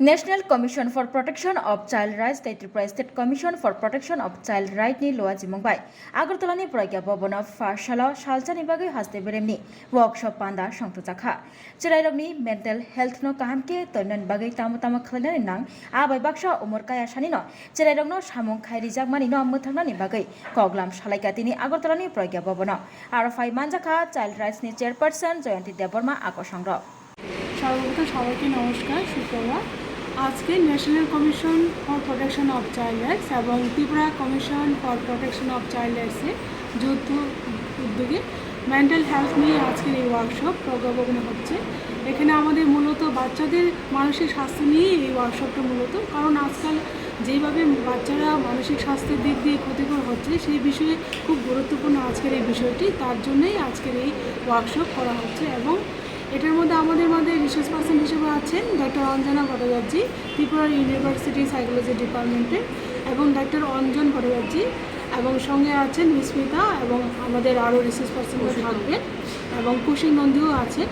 National commission for protection of child rights তাই Tripura state commission for protection of child right নি লোয়া জিমংবাই আগরতলানি প্রজ্ঞা ভবন of পাঠশালা সালচানি বাগে হাসতে বেরেমনি ওয়ার্কশপ পান্দা সংতোচাখা চেরাইরমনি মেন্টাল হেলথ ন কাহামকে তৈনন বাগে তামো তামো খালাইনানি নাং আবাই বাক্সা উমর কায়া সানি ন চেরাইরম ন সামং খাই রিজাকমানি ন মুথাংনানি বাগে কগলাম সালাইকা তিনি আগরতলানি প্রজ্ঞা ভবন আর ফাই মানজাখা চাইল্ড রাইটস নি চেয়ারপারসন জয়ন্তী দেববর্মা আকর্ষণ সর্বপ্রথম সবাইকে নমস্কার সুপ্রভাত আজকে national commission for protection of child rights এবং Tripura commission for protection of child রাইটসের যৌথ উদ্যোগে মেন্টাল হেলথ নিয়ে আজকের এই ওয়ার্কশপ প্রজ্ঞাপনে হচ্ছে। এখানে আমাদের মূলত বাচ্চাদের মানসিক স্বাস্থ্য নিয়ে এই ওয়ার্কশপটা মূলত। কারণ আজকাল যেভাবে বাচ্চারা মানসিক স্বাস্থ্যের দিক দিয়ে ক্ষতিকর হচ্ছে, সেই বিষয়ে খুব গুরুত্বপূর্ণ আজকের এই বিষয়টি। তার জন্যই আজকের এই ওয়ার্কশপ করা হচ্ছে এবং এটার মধ্যে আমাদের রিসার্চ পার্সন হিসেবে আছেন doctor Anjana Bhattacharjee Tripura university psychology ডিপার্টমেন্টে এবং ডক্টর অঞ্জন ভট্টাচার্যী এবং সঙ্গে আছেন বিস্মিতা এবং আমাদের আরও রিসার্চ পার্সনরা থাকবেন এবং কুশিক নন্দীও আছে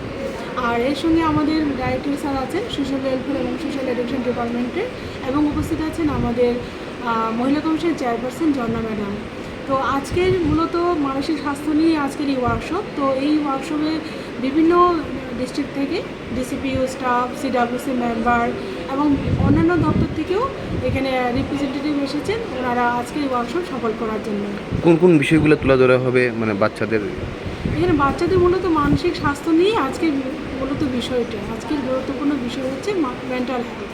আর এর সঙ্গে আমাদের ডাইরেক্টর স্যার আছেন সোশ্যাল ওয়েলফেয়ার এবং সোশ্যাল এডুকেশন ডিপার্টমেন্টের এবং উপস্থিত আছেন আমাদের মহিলা কমিশনের চেয়ারপারসন ঝর্ণা ম্যাডাম। তো আজকের মূলত মানসিক স্বাস্থ্য নিয়ে আজকের এই ওয়ার্কশপ তো এই ওয়ার্কশপে বিভিন্ন ডিস্ট্রিক্ট থেকে ডিসিপিউ স্টাফ সিডাব্লিউসি মেম্বার এবং অন্যান্য দপ্তর থেকেও এখানে রিপ্রেজেন্টেটিভ এসেছেন। ওনারা আজকে এই ওয়ার্কশপ সফল করার জন্য। কোন কোন বিষয়গুলো তুলে ধরা হবে? মানে বাচ্চাদের এখানে বাচ্চাদের মূলত মানসিক স্বাস্থ্য নিয়ে আজকের মূলত বিষয়টা। আজকের গুরুত্বপূর্ণ বিষয় হচ্ছে মেন্টাল হেলথ